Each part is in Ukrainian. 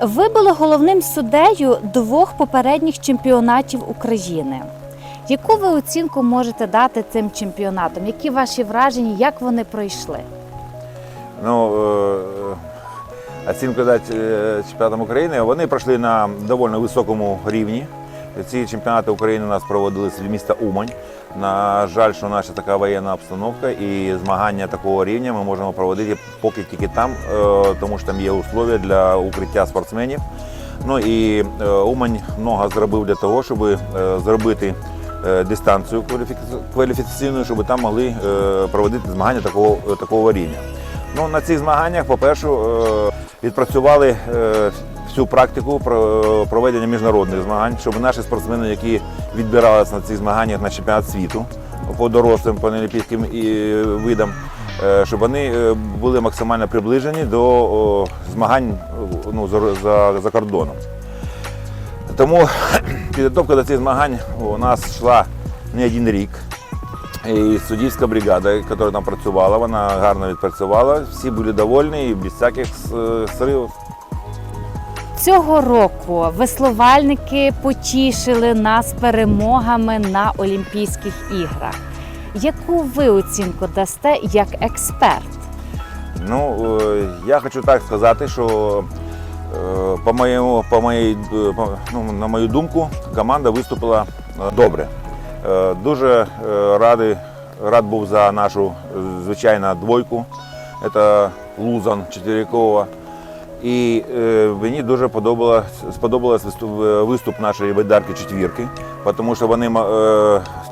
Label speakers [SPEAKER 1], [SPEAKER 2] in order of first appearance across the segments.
[SPEAKER 1] Ви були головним суддею двох попередніх чемпіонатів України. Яку ви оцінку можете дати цим чемпіонатам? Які ваші враження, як вони пройшли?
[SPEAKER 2] Ну, е, оцінку дати е, чемпіонатам України. Вони пройшли на доволі високому рівні. Ці чемпіонати України у нас проводилися в міста Умань. На жаль, що наша така воєнна обстановка і змагання такого рівня ми можемо проводити поки тільки там, е, тому що там є условия для укриття спортсменів. Ну і е, Умань много зробив для того, щоб е, зробити дистанцію кваліфікаційну, щоб там могли проводити змагання такого, такого рівня. Ну, на цих змаганнях, по-перше, відпрацювали всю практику про- проведення міжнародних змагань, щоб наші спортсмени, які відбиралися на цих змаганнях на чемпіонат світу по дорослим, по неолімпійським і видам, е, щоб вони е, були максимально приближені до змагань е, ну, за, за, кордоном. Тому підготовка до цих змагань у нас йшла не один рік. І суддівська бригада, яка там працювала, вона гарно відпрацювала. Всі були довольні і без всяких е, сривів.
[SPEAKER 1] Цього року веслувальники потішили нас перемогами на Олімпійських іграх. Яку ви оцінку дасте як експерт?
[SPEAKER 2] Ну, е, я хочу так сказати, що е, по моєму, по моїй, е, ну, на мою думку, команда виступила добре. Дуже радий, рад був за нашу звичайно двойку. Це Лузан Чотирякова. І е, мені дуже подобалось, сподобалось виступ, виступ нашої байдарки четвірки, тому що вони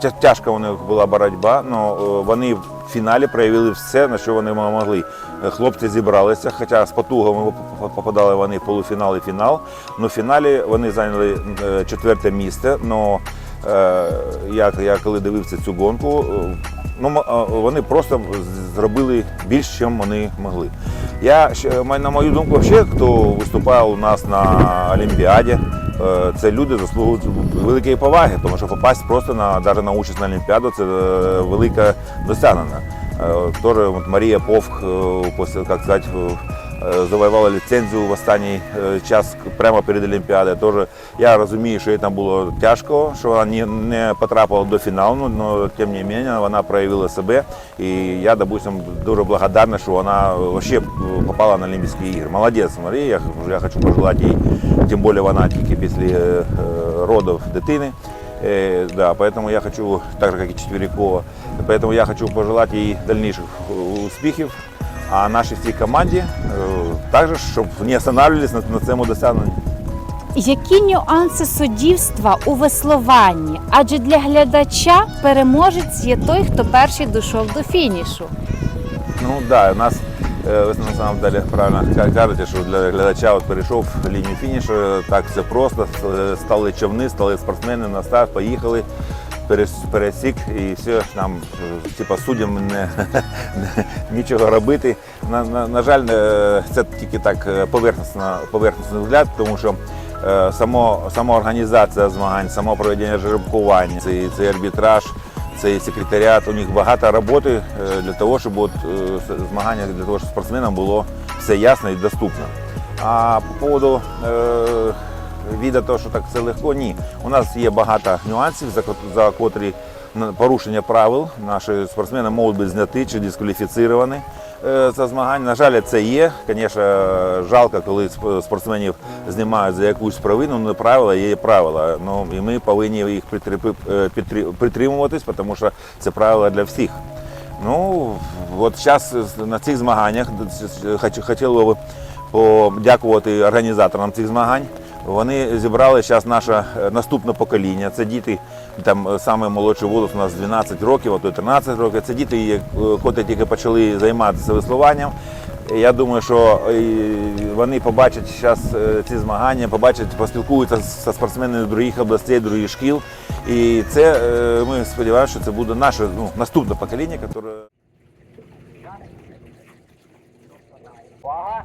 [SPEAKER 2] е, тяжка у них була боротьба, але вони в фіналі проявили все, на що вони могли. Е, Хлопці зібралися, хоча з потугами попадали вони в полуфінал і фінал. але в фіналі вони зайняли е, четверте місце. Но е, я, я коли дивився цю гонку, е, ну, е, вони просто зробили більше, ніж вони могли. Я, ще- м- на мою думку, взагалі, хто виступає у нас на Олімпіаді, е, це люди заслуговують великої поваги, тому що попасть просто на, навіть на участь на Олімпіаду це велика досягнення. Е, Тоже от Марія Повх, е, після, як сказати, е, завоювала ліцензію в останній е, час прямо перед Олімпіадою. Тоже я розумію, що їй там було тяжко, що вона не, не потрапила до фіналу, але тим не менше вона проявила себе. І я, допустим, дуже благодарна, що вона взагалі попала на Олімпійські ігри. Молодець Марія, я, я хочу пожелати їй, тим більше вона тільки після е, е, родів дитини. Э, да, поэтому я хочу, так же как и Четверякова, поэтому я хочу пожелать ей дальнейших э, успехов, а нашей всей команде э, также, чтобы не останавливались на, на цьому досягненні.
[SPEAKER 1] Які нюанси суддівства у веслуванні? Адже для глядача переможець є той, хто перший дійшов до фінішу.
[SPEAKER 2] Ну да, у нас е, ви на самом деле правильно ка- кажете, що для глядача от перейшов лінію фінішу, так все просто, стали човни, стали спортсмени на старт, поїхали, пересік і все, нам е, типа суддям не, не- нічого робити. На, на, на жаль, е, це тільки так е, поверхностно, поверхностний взгляд, тому що е, само, сама організація змагань, само проведення жеребкування, цей, цей арбітраж, цей секретаріат, у них багато роботи для того, щоб от, змагання для того, щоб спортсменам було все ясно і доступно. А по поводу е, того, що так все легко, ні. У нас є багато нюансів, за, кот- котрі порушення правил наші спортсмени можуть бути зняті чи дискваліфіціровані е, за змагання. На жаль, це є. Звісно, жалко, коли спортсменів знімають за якусь провину, але правила є правила. Ну, і ми повинні їх притрипи- е, притримуватись, тому що це правила для всіх. Ну, от зараз на цих змаганнях хотіло б подякувати організаторам цих змагань. Вони зібрали зараз наше е, наступне покоління. Це діти, там е, саме молодший возраст у нас 12 років, а то 13 років. Це діти, е, котрі тільки почали займатися веслуванням. Я думаю, що вони побачать зараз ці змагання, побачать, поспілкуються з спортсменами других областей, других шкіл. І це ми сподіваємося, що це буде наше ну, наступне покоління, яке
[SPEAKER 3] Увага!